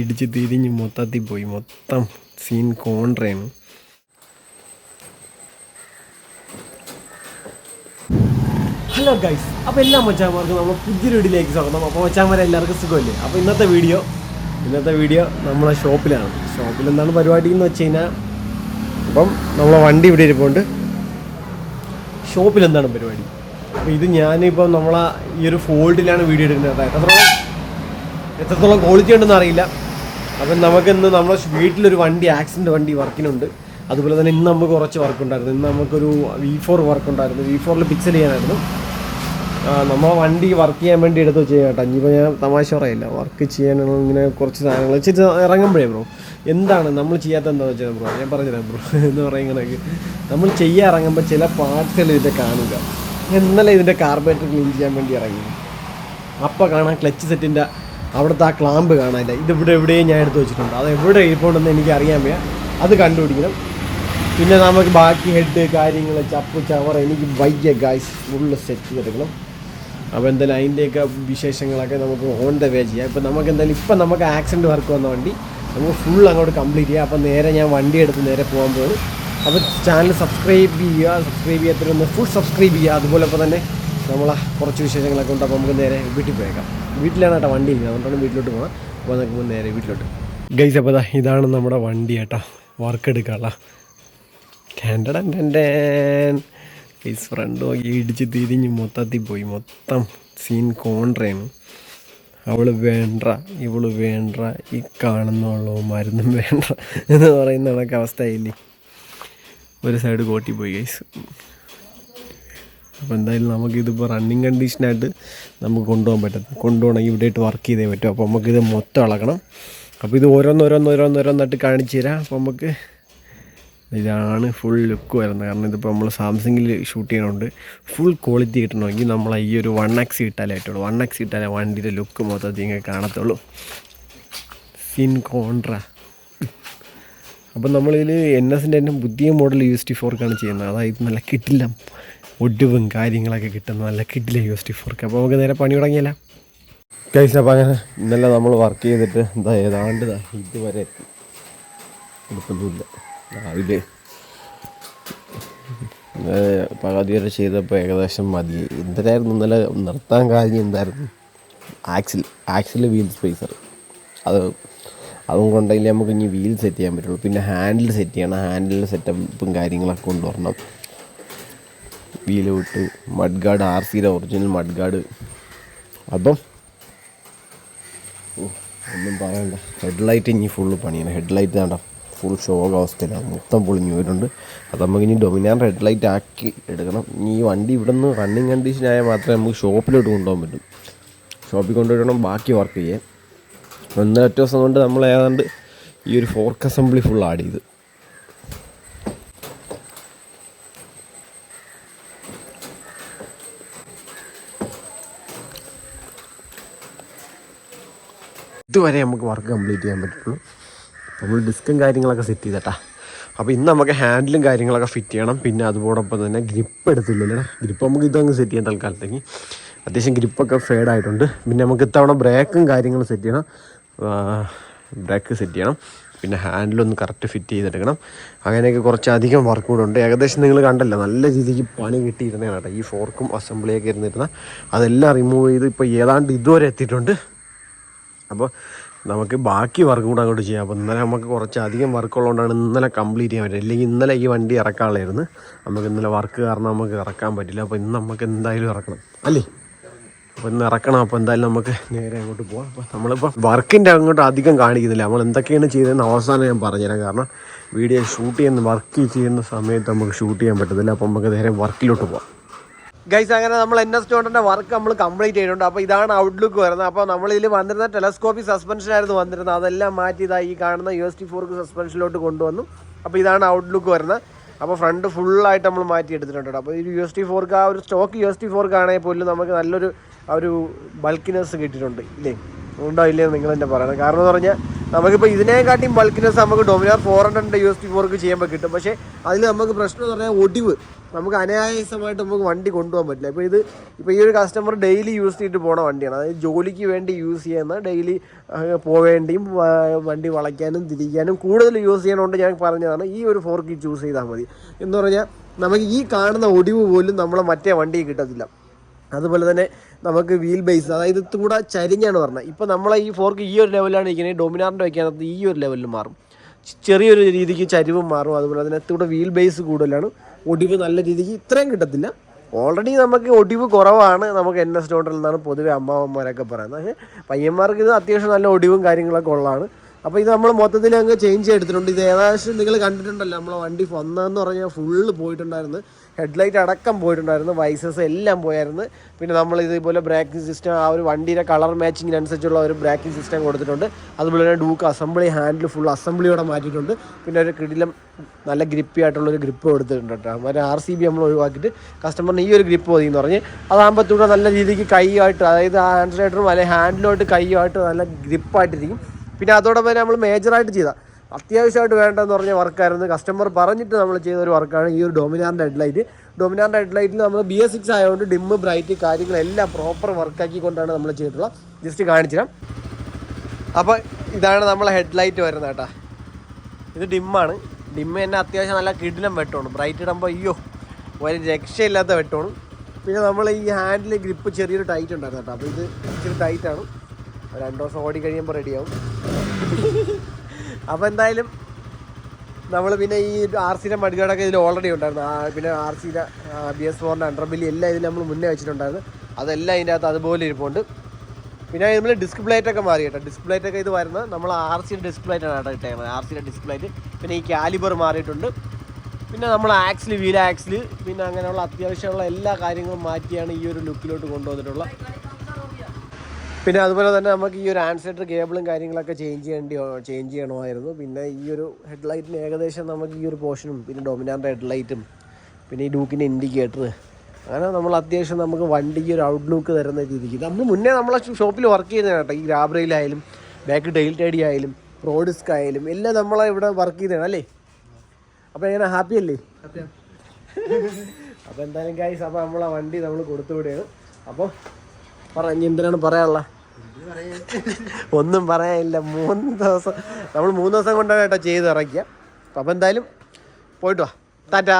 ഇടിച്ച് തിരിഞ്ഞ് മൊത്തത്തിൽ പോയി. മൊത്തം സീൻ കോൺട്രയാണ് ഹലോ ഗൈസ് അപ്പോൾ എല്ലാ മച്ചാന്മാർക്കും നമ്മൾ പുതിയൊരു വീഡിയോയിലേക്ക് സ്വാഗതം. അപ്പോൾ മച്ചാന്മാരെ എല്ലാവർക്കും സുഖമല്ലേ? അപ്പോൾ ഇന്നത്തെ വീഡിയോ ഇന്നത്തെ വീഡിയോ നമ്മളെ ഷോപ്പിലാണ്. ഷോപ്പിൽ എന്താണ് പരിപാടി എന്ന് വെച്ച് കഴിഞ്ഞാൽ അപ്പം നമ്മളെ വണ്ടി ഇവിടെ ഇരിപ്പുണ്ട്. ഷോപ്പിൽ എന്താണ് പരിപാടി? അപ്പോൾ ഇത് ഞാനിപ്പം നമ്മളെ ഈ ഒരു ഫോൾഡിലാണ് വീഡിയോ എടുക്കുന്നത്. കേട്ടോ എത്രത്തോളം ക്വാളിറ്റി ഉണ്ടെന്ന് അറിയില്ല. അപ്പം നമുക്ക് ഇന്ന് നമ്മുടെ വീട്ടിലൊരു വണ്ടി ആക്സിഡന്റ് വണ്ടി വർക്കിനുണ്ട്. അതുപോലെ തന്നെ ഇന്ന് നമുക്ക് കുറച്ച് വർക്ക് ഉണ്ടായിരുന്നു. ഇന്ന് നമുക്കൊരു വി ഫോർ വർക്ക് ഉണ്ടായിരുന്നു. വി ഫോറിൽ പിക്സൽ ചെയ്യാനായിരുന്നു. നമ്മളെ വണ്ടി വർക്ക് ചെയ്യാൻ വേണ്ടി എടുത്ത് വെച്ച് കേട്ടോ ഇനിയിപ്പോൾ ഞാൻ തമാശ പറയില്ല. വർക്ക് ചെയ്യാനുള്ള ഇങ്ങനെ കുറച്ച് സാധനങ്ങൾ വെച്ച് ഇറങ്ങുമ്പോഴേ ബ്രോ എന്താണ് നമ്മൾ ചെയ്യാത്ത എന്താ വെച്ചാൽ ബ്രോ ഞാൻ പറഞ്ഞുതരാം ബ്രോ എന്ന് പറയുന്നത് നമ്മൾ ചെയ്യാൻ ഇറങ്ങുമ്പോൾ ചില പാർട്സുകൾ ഇതിന്റെ കാണുക. ഇന്നലെ ഇതിന്റെ കാർബറേറ്റർ ക്ലീൻ ചെയ്യാൻ വേണ്ടി ഇറങ്ങി. അപ്പോൾ കാണാം ക്ലച്ച് സെറ്റിന്റെ അവിടുത്തെ ആ ക്ലാമ്പ് കാണാനില്ല ഇത് ഇവിടെ എവിടെയും ഞാൻ എടുത്ത് വെച്ചിട്ടുണ്ട്. അത് എവിടെ ഇരിപ്പുണ്ടെന്ന് എനിക്ക് അറിയാൻ വയ്യ. അത് കണ്ടുപിടിക്കണം. പിന്നെ നമുക്ക് ബാക്കി ഹെഡ് കാര്യങ്ങൾ ചപ്പ് ചവർ എനിക്ക് വയ്യ ഗായ്സ് ഫുള്ള് സെറ്റ് ചെയ്തെടുക്കണം. അപ്പോൾ എന്തായാലും അതിന്റെയൊക്കെ വിശേഷങ്ങളൊക്കെ നമുക്ക് ഓൺ ദ വേ ചെയ്യാം. ഇപ്പം നമുക്ക് എന്തായാലും ഇപ്പം നമുക്ക് ആക്സിഡന്റ് വർക്ക് വന്ന വണ്ടി നമുക്ക് ഫുൾ അങ്ങോട്ട് കംപ്ലീറ്റ് ചെയ്യാം. അപ്പോൾ നേരെ ഞാൻ വണ്ടി എടുത്ത് നേരെ പോകാൻ പോകുന്നു അപ്പോൾ ചാനൽ സബ്സ്ക്രൈബ് ചെയ്യുക. സബ്സ്ക്രൈബ് ചെയ്യാത്തവരൊന്ന് ഫുൾ സബ്സ്ക്രൈബ് ചെയ്യുക. അതുപോലെ തന്നെ നമ്മളെ കുറച്ച് വിശേഷങ്ങളൊക്കെ ഉണ്ട് അപ്പോൾ നമുക്ക് നേരെ വീട്ടിൽ പോയേക്കാം. വീട്ടിലാണ് കേട്ടോ വണ്ടി. ഇരിക്കുന്നത് അതുകൊണ്ടാണ് വീട്ടിലോട്ട് പോകാം അപ്പോൾ നമുക്ക് നേരെ വീട്ടിലോട്ട്. ഗൈസ് അപ്പോൾ ഇതാണ് നമ്മുടെ വണ്ടി കേട്ടോ. വർക്ക് എടുക്കാനുള്ള. ഗൈസ് ഫ്രണ്ട് നോക്കി ഇടിച്ച് തിരിഞ്ഞ് മൊത്തത്തിൽ പോയി. മൊത്തം സീൻ കോൺട്രയാണ് അവൾ വേണ്ട ഇവൾ വേണ്ട ഈ കാണുന്നുള്ളൂ മരുന്നും വേണ്ട എന്ന് പറയുന്ന കണക്ക് അവസ്ഥയില്ലേ ഒരു സൈഡ് കോട്ടി പോയി ഗൈസ് അപ്പോൾ എന്തായാലും നമുക്കിതിപ്പോൾ റണ്ണിങ് കണ്ടീഷനായിട്ട് നമുക്ക് കൊണ്ടുപോകാൻ പറ്റും കൊണ്ടുപോകണമെങ്കിൽ ഇവിടെയായിട്ട് വർക്ക് ചെയ്തേ പറ്റും. അപ്പോൾ നമുക്കിത് മൊത്തം ഇളക്കണം അപ്പോൾ ഇത് ഓരോന്നോരോന്നോരോന്നോരോന്നായിട്ട് കാണിച്ചു തരാം. അപ്പോൾ നമുക്ക് ഇതാണ് ഫുൾ ലുക്ക് വരുന്നത്. കാരണം ഇതിപ്പോൾ നമ്മൾ സാംസങ്ങിൽ ഷൂട്ട് ചെയ്യണമുണ്ട് ഫുൾ ക്വാളിറ്റി കിട്ടണമെങ്കിൽ നമ്മൾ ഈ ഒരു വൺ എക്സ് ഇട്ടാലേ പറ്റുള്ളൂ. വൺ എക്സ് ഇട്ടാലേ വണ്ടിയുടെ ലുക്ക് മൊത്തത്തിൽ ഇങ്ങനെ കാണത്തുള്ളൂ. സിൻ കോൺട്ര അപ്പം നമ്മളിതിൽ എൻ എസിന്റെ തന്നെ പുതിയ മോഡൽ യു എസ് ടി ഫോർക്കാണ് ചെയ്യുന്നത്. അതായത് നല്ല കിട്ടില്ല ഒടിവും കാര്യങ്ങളൊക്കെ കിട്ടുന്ന നല്ല കിഡിലെ യു എസ് ടി ഫോർക്ക് അപ്പോൾ നമുക്ക് നേരെ പണി തുടങ്ങിയല്ല? കൈസ് അപ്പം അങ്ങനെ ഇന്നലെ നമ്മൾ വർക്ക് ചെയ്തിട്ട് എന്താ ഏതാണ്ട് ഇതുവരെ എത്തി. എടുപ്പൊന്നുമില്ല പകുതി വരെ ചെയ്തപ്പോൾ ഏകദേശം മതി. എന്തരായിരുന്നു ഇന്നലെ നിർത്താൻ കാര്യം എന്തായിരുന്നു? ആക്സിൽ ആക്സിൽ വീൽ സ്പേസർ അത് അതും കൊണ്ടെങ്കിൽ നമുക്ക് ഇനി വീൽ സെറ്റ് ചെയ്യാൻ പറ്റുള്ളൂ. പിന്നെ ഹാൻഡിൽ സെറ്റ് ചെയ്യണം. ഹാൻഡിൽ സെറ്റപ്പും കാര്യങ്ങളൊക്കെ കൊണ്ടുവരണം. വീൽ വിട്ട് മഡ് ഗാർഡ് ആർ സിയുടെ ഒറിജിനൽ മഡ് ഗാർഡ് അപ്പം ഒന്നും പറയണ്ട. ഹെഡ് ലൈറ്റ് ഇനി ഫുള്ള് പണിയാണ്. ഹെഡ് ലൈറ്റ് വേണ്ട ഫുൾ ഷോക്ക് അവസ്ഥയിലാണ്. മൊത്തം പൊളിഞ്ഞു പോയിട്ടുണ്ട് അത് നമുക്ക് ഇനി ഡൊമിനാൻ റെഡ് ലൈറ്റ് ആക്കി എടുക്കണം. ഇനി ഈ വണ്ടി ഇവിടെ നിന്ന് റണ്ണിങ് കണ്ടീഷൻ ആയാൽ മാത്രമേ നമുക്ക് ഷോപ്പിലോട്ട് കൊണ്ടുപോകാൻ പറ്റും. ഷോപ്പിൽ കൊണ്ടുപോയിട്ട് ബാക്കി വർക്ക് ചെയ്യാൻ. ഒറ്റ ദിവസം കൊണ്ട് നമ്മൾ ഏതാണ്ട് ഈ ഒരു ഫോർക്ക് അസംബ്ലി ഫുൾ ആഡ് ചെയ്ത്. ഇതുവരെ നമുക്ക് വർക്ക് കംപ്ലീറ്റ് ചെയ്യാൻ പറ്റുള്ളൂ. നമ്മൾ ഡിസ്കും കാര്യങ്ങളൊക്കെ സെറ്റ് ചെയ്തട്ടാ. അപ്പോൾ ഇന്ന് നമുക്ക് ഹാൻഡിലും കാര്യങ്ങളൊക്കെ ഫിറ്റ് ചെയ്യണം. പിന്നെ അതോടൊപ്പം തന്നെ ഗ്രിപ്പ് എടുത്തില്ലല്ലേ ഗ്രിപ്പ് നമുക്ക് ഇതങ്ങ് സെറ്റ് ചെയ്യാൻ തൽക്കാലത്തേക്ക്. അത്യാവശ്യം ഗ്രിപ്പൊക്കെ ഫേഡ് ആയിട്ടുണ്ട്. പിന്നെ നമുക്ക് ഇത്തവണ ബ്രേക്കും കാര്യങ്ങളും സെറ്റ് ചെയ്യണം. ബ്രേക്ക് സെറ്റ് ചെയ്യണം. പിന്നെ ഹാൻഡിലൊന്ന് കറക്റ്റ് ഫിറ്റ് ചെയ്തെടുക്കണം. അങ്ങനെയൊക്കെ കുറച്ചധികം വർക്ക് കൂടെ ഉണ്ട്. ഏകദേശം നിങ്ങൾ കണ്ടല്ലോ നല്ല രീതിക്ക് പണി കിട്ടിയിരുന്നതാണ് കേട്ടോ. ഈ ഫോർക്കും അസംബ്ലിയൊക്കെ ഇരുന്നിരുന്ന അതെല്ലാം റിമൂവ് ചെയ്ത് ഇപ്പോൾ ഏതാണ്ട് ഇതുവരെ എത്തിയിട്ടുണ്ട്. അപ്പോൾ നമുക്ക് ബാക്കി വർക്ക് കൂടെ അങ്ങോട്ട് ചെയ്യാം. അപ്പോൾ ഇന്നലെ നമുക്ക് കുറച്ച് അധികം വർക്ക് ഉള്ളതുകൊണ്ടാണ് ഇന്നലെ കംപ്ലീറ്റ് ചെയ്യാൻ പറ്റില്ല അല്ലെങ്കിൽ ഇന്നലെ ഈ വണ്ടി ഇറക്കാനുള്ളായിരുന്നു നമുക്ക് ഇന്നലെ വർക്ക് കാരണം നമുക്ക് ഇറക്കാൻ പറ്റില്ല. അപ്പോൾ ഇന്ന് നമുക്ക് എന്തായാലും ഇറക്കണം. അല്ലേ? അപ്പോൾ ഇന്ന് ഇറക്കണം. അപ്പോൾ എന്തായാലും നമുക്ക് നേരെ അങ്ങോട്ട് പോകാം അപ്പോൾ നമ്മളിപ്പോൾ വർക്കിന്റെ അങ്ങോട്ട് അധികം കാണിക്കുന്നില്ല. നമ്മൾ എന്തൊക്കെയാണ് ചെയ്തതെന്ന് അവസാനം ഞാൻ പറഞ്ഞുതരാം. കാരണം വീഡിയോ ഷൂട്ട് ചെയ്യുന്ന വർക്ക് ചെയ്യുന്ന സമയത്ത് നമുക്ക് ഷൂട്ട് ചെയ്യാൻ പറ്റത്തില്ല. അപ്പോൾ നമുക്ക് നേരെ വർക്കിലോട്ട് പോകാം ഗൈസ് അങ്ങനെ നമ്മൾ എൻ എസ് ടോണ്ടിന്റെ വർക്ക് നമ്മൾ കംപ്ലീറ്റ് ചെയ്തിട്ടുണ്ട്. അപ്പോൾ ഇതാണ് ഔട്ട്ലുക്ക് വരുന്നത്. അപ്പോൾ നമ്മളിതിൽ വന്നിരുന്ന സസ്പെൻഷൻ സസ്പെൻഷനായിരുന്നു വന്നിരുന്നത്. അതെല്ലാം മാറ്റി ഇതാ ഈ കാണുന്ന യു എസ് ടി ഫോർക്ക് സസ്പെൻഷനിലോട്ട് കൊണ്ടുവന്നു. അപ്പോൾ ഇതാണ് ഔട്ട്ലുക്ക് വരുന്നത്. അപ്പോൾ ഫ്രണ്ട് ഫുള്ളായിട്ട് നമ്മൾ മാറ്റി എടുത്തിട്ടുണ്ട്. അപ്പോൾ ഈ യു എസ് ടി ഫോർക്ക് ആ ഒരു stock U S T fork ആണെങ്കിൽ പോലും നമുക്ക് നല്ലൊരു ഒരു ബൾക്കിനെസ് കിട്ടിയിട്ടുണ്ട്. ഇല്ലേ? ഉണ്ടോ ഇല്ലേ നിങ്ങൾ തന്നെ പറയണം. കാരണം എന്ന് പറഞ്ഞാൽ നമുക്കിപ്പോൾ ഇതിനെക്കാട്ടിയും ബൾക്കിനെസ് നമുക്ക് Dominar four hundred U S T fork ചെയ്യുമ്പോൾ കിട്ടും. പക്ഷേ അതിൽ നമുക്ക് പ്രശ്നം എന്ന് പറഞ്ഞാൽ ഒടിവ്. നമുക്ക് അനായാസമായിട്ട് നമുക്ക് വണ്ടി കൊണ്ടുപോകാൻ പറ്റില്ല. ഇപ്പോൾ ഇത് ഇപ്പോൾ ഈ ഒരു കസ്റ്റമർ ഡെയിലി യൂസ് ചെയ്തിട്ട് പോണ വണ്ടിയാണ്. അതായത് ജോലിക്ക് വേണ്ടി യൂസ് ചെയ്യുന്ന ഡെയിലി പോവേണ്ടിയും വണ്ടി വളയ്ക്കാനും തിരിക്കാനും കൂടുതൽ യൂസ് ചെയ്യണോണ്ട് ഞാൻ പറഞ്ഞതാണ് ഈ ഒരു ഫോർക്ക് ചൂസ് ചെയ്താൽ മതി. എന്ന് പറഞ്ഞാൽ നമുക്ക് ഈ കാണുന്ന ഒടിവ് പോലും നമ്മളെ മറ്റേ വണ്ടി കിട്ടത്തില്ല. അതുപോലെ തന്നെ നമുക്ക് വീൽ ബേസ് അതായത് ഇത് കൂടെ ചരിഞ്ഞാണ് പറഞ്ഞത്. ഇപ്പോൾ നമ്മളെ ഈ ഫോർക്ക് ഈ ഒരു ലെവലാണ് ഇരിക്കുന്നത് ഡൊമിനാറിന്റെ വയ്ക്കാനകത്ത് ഈ ഒരു ലെവലിൽ മാറും. ചെറിയൊരു രീതിക്ക് ചരിവും മാറും അതുപോലെ തന്നെ ഇത്തൂടെ വീൽ ബേസ് കൂടുതലാണ്. ഒടിവ് നല്ല രീതിക്ക് ഇത്രയും കിട്ടത്തില്ല. ഓൾറെഡി നമുക്ക് ഒടിവ് കുറവാണ് നമുക്ക് എൻ എസ് ഡോട്ടിൽ നിന്നാണ് പൊതുവെ അമ്മാവന്മാരൊക്കെ പറയുന്നത്. പക്ഷേ പയ്യന്മാർക്ക് ഇത് അത്യാവശ്യം നല്ല ഒടിവും കാര്യങ്ങളൊക്കെ ഉള്ളതാണ്. അപ്പോൾ ഇത് നമ്മൾ മൊത്തത്തിൽ അങ്ങ് ചേഞ്ച് ചെയ്തിട്ടുണ്ട് ഇത് ഏകദേശം നിങ്ങൾ കണ്ടിട്ടുണ്ടല്ലോ നമ്മളെ വണ്ടി വന്നതെന്ന് പറഞ്ഞാൽ ഫുള്ള് പോയിട്ടുണ്ടായിരുന്നു. ഹെഡ്ലൈറ്റ് അടക്കം പോയിട്ടുണ്ടായിരുന്നു വൈസസ് എല്ലാം പോയായിരുന്നു. പിന്നെ നമ്മൾ ഇതേപോലെ ബ്രേക്കിംഗ് സിസ്റ്റം ആ ഒരു വണ്ടിയുടെ കളർ മാച്ചിങ്ങിനനുസരിച്ചുള്ള ഒരു ബ്രേക്കിംഗ് സിസ്റ്റം കൊടുത്തിട്ടുണ്ട്. അതുപോലെ തന്നെ ഡൂക്ക് അസംബ്ലി ഹാൻഡിൽ ഫുൾ അസംബ്ലിയോടെ മാറ്റിയിട്ടുണ്ട്. പിന്നെ ഒരു കിടിലം നല്ല ഗ്രിപ്പി ആയിട്ടുള്ളൊരു ഗ്രിപ്പ് കൊടുത്തിട്ടുണ്ട് കേട്ടോ. മറ്റേ ആർ സി ബി നമ്മൾ ഒഴിവാക്കിയിട്ട് കസ്റ്റമറിന് ഈ ഒരു ഗ്രിപ്പ് മതി എന്ന് പറഞ്ഞ്. അതാകുമ്പോഴത്തൂടെ നല്ല രീതിക്ക് കൈയായിട്ട് അതായത് ഹാൻഡ് റൈഡറും അല്ലെങ്കിൽ ഹാൻഡിലോട്ട് കൈയായിട്ട് നല്ല ഗ്രിപ്പായിട്ടിരിക്കും പിന്നെ അതോടൊപ്പം നമ്മൾ മേജറായിട്ട് ചെയ്ത. അത്യാവശ്യമായിട്ട് വേണ്ടതെന്ന് പറഞ്ഞ വർക്കായിരുന്നു. കസ്റ്റമർ പറഞ്ഞിട്ട് നമ്മൾ ചെയ്ത ഒരു വർക്കാണ് ഈ ഒരു ഡൊമിനാറിന്റെ ഹെഡ്ലൈറ്റ് ഡൊമിനാറിന്റെ ഹെഡ്ലൈറ്റിൽ നമ്മൾ ബി എസ് സിക്സ് ആയതുകൊണ്ട് ഡിമ്മ് ബ്രൈറ്റ് കാര്യങ്ങളെല്ലാം പ്രോപ്പർ വർക്കാക്കിക്കൊണ്ടാണ് നമ്മൾ ചെയ്തിട്ടുള്ളത് ജസ്റ്റ് കാണിച്ചു തരാം. അപ്പോൾ ഇതാണ് നമ്മളെ ഹെഡ്ലൈറ്റ് വരുന്നത് കേട്ടോ. ഇത് ഡിമ്മാണ് ഡിമ്മ് തന്നെ അത്യാവശ്യം നല്ല കിടിലം വെട്ടമാണ്. ബ്രൈറ്റ് ഇടുമ്പോൾ അയ്യോ ഒരു രക്ഷയില്ലാത്ത വെട്ടമാണ്. പിന്നെ നമ്മൾ ഈ ഹാൻഡിൽ ഗ്രിപ്പ് ചെറിയൊരു ടൈറ്റ് ഉണ്ടായിരുന്നു കേട്ടോ. അപ്പോൾ ഇത് ഇച്ചിരി ടൈറ്റാണ് രണ്ട് ദിവസം ഓടി കഴിയുമ്പോൾ റെഡിയാവും അപ്പോൾ എന്തായാലും നമ്മൾ പിന്നെ ഈ ആർ സിയുടെ മടികടൊക്കെ ഇതിൽ ഓൾറെഡി ഉണ്ടായിരുന്നു പിന്നെ ആർ സിയുടെ ബി എസ് ഫോറിന്റെ അണ്ടർബില്ലി എല്ലാം ഇതിൽ നമ്മൾ മുന്നേ വെച്ചിട്ടുണ്ടായിരുന്നു. അതെല്ലാം ഇതിന്റെ അകത്ത് അതുപോലെ ഇരിപ്പുണ്ട്. പിന്നെ നമ്മൾ ഡിസ്ക് ഒക്കെ മാറി കേട്ടോ. ഡിസ്ക് പ്ലേറ്റൊക്കെ ഇത് വരുന്നത് നമ്മൾ ആർ സിയുടെ ഡിസ്ക് പ്ലേറ്റ് ആണ് കേട്ടോ ഇട്ടേക്കുന്നത്. ആർ സിയുടെ ഡിസ്ക് പ്ലേറ്റ് പിന്നെ ഈ കാലിബർ മാറിയിട്ടുണ്ട്. പിന്നെ നമ്മൾ ആക്സിൽ വീൽ ആക്സിൽ പിന്നെ അങ്ങനെയുള്ള അത്യാവശ്യമുള്ള എല്ലാ കാര്യങ്ങളും മാറ്റിയാണ് ഈ ഒരു ലുക്കിലോട്ട് കൊണ്ടുവന്നിട്ടുള്ളത്. പിന്നെ അതുപോലെ തന്നെ നമുക്ക് ഈ ഒരു ആൻസേറ്റർ കേബിളും കാര്യങ്ങളൊക്കെ ചേഞ്ച് ചെയ്യേണ്ടി ചേഞ്ച് ചെയ്യണമായിരുന്നു. പിന്നെ ഈ ഒരു ഹെഡ് ഹെഡ്ലൈറ്റിന് ഏകദേശം നമുക്ക് ഈ ഒരു പോർഷനും പിന്നെ ഡൊമിനാറിന്റെ ഹെഡ്ലൈറ്റും പിന്നെ ഈ ഡൂക്കിന്റെ ഇൻഡിക്കേറ്റർ അങ്ങനെ നമ്മൾ അത്യാവശ്യം നമുക്ക് വണ്ടിക്ക് ഒരു ഔട്ട്ലുക്ക് തരുന്ന രീതിക്ക്. നമ്മൾ മുന്നേ നമ്മളെ ഷോപ്പിൽ വർക്ക് ചെയ്യുന്ന കേട്ടോ. ഈ ഗ്രാബ്രയിലായാലും ബാക്ക് ഡെയിൽ ടൈഡി ആയാലും റോഡ് ഡിസ്ക് ആയാലും എല്ലാം നമ്മളെ ഇവിടെ വർക്ക് ചെയ്തതാണ് അല്ലേ? അപ്പോൾ എങ്ങനെ? ഹാപ്പി അല്ലേ? അപ്പോൾ എന്തായാലും കായ്സ് അപ്പോൾ നമ്മളെ വണ്ടി നമ്മൾ കൊടുത്തു വിടുകയാണ് അപ്പോൾ പറ ഇനി എന്തിനാണ് പറയാനുള്ള? ഒന്നും പറയാനില്ല. മൂന്ന് ദിവസം നമ്മൾ മൂന്ന് ദിവസം കൊണ്ടാണ് കേട്ടോ ചെയ്ത് ഇറക്കിയ. അപ്പോൾ എന്തായാലും പോയിട്ട് വാ. ടാറ്റാ.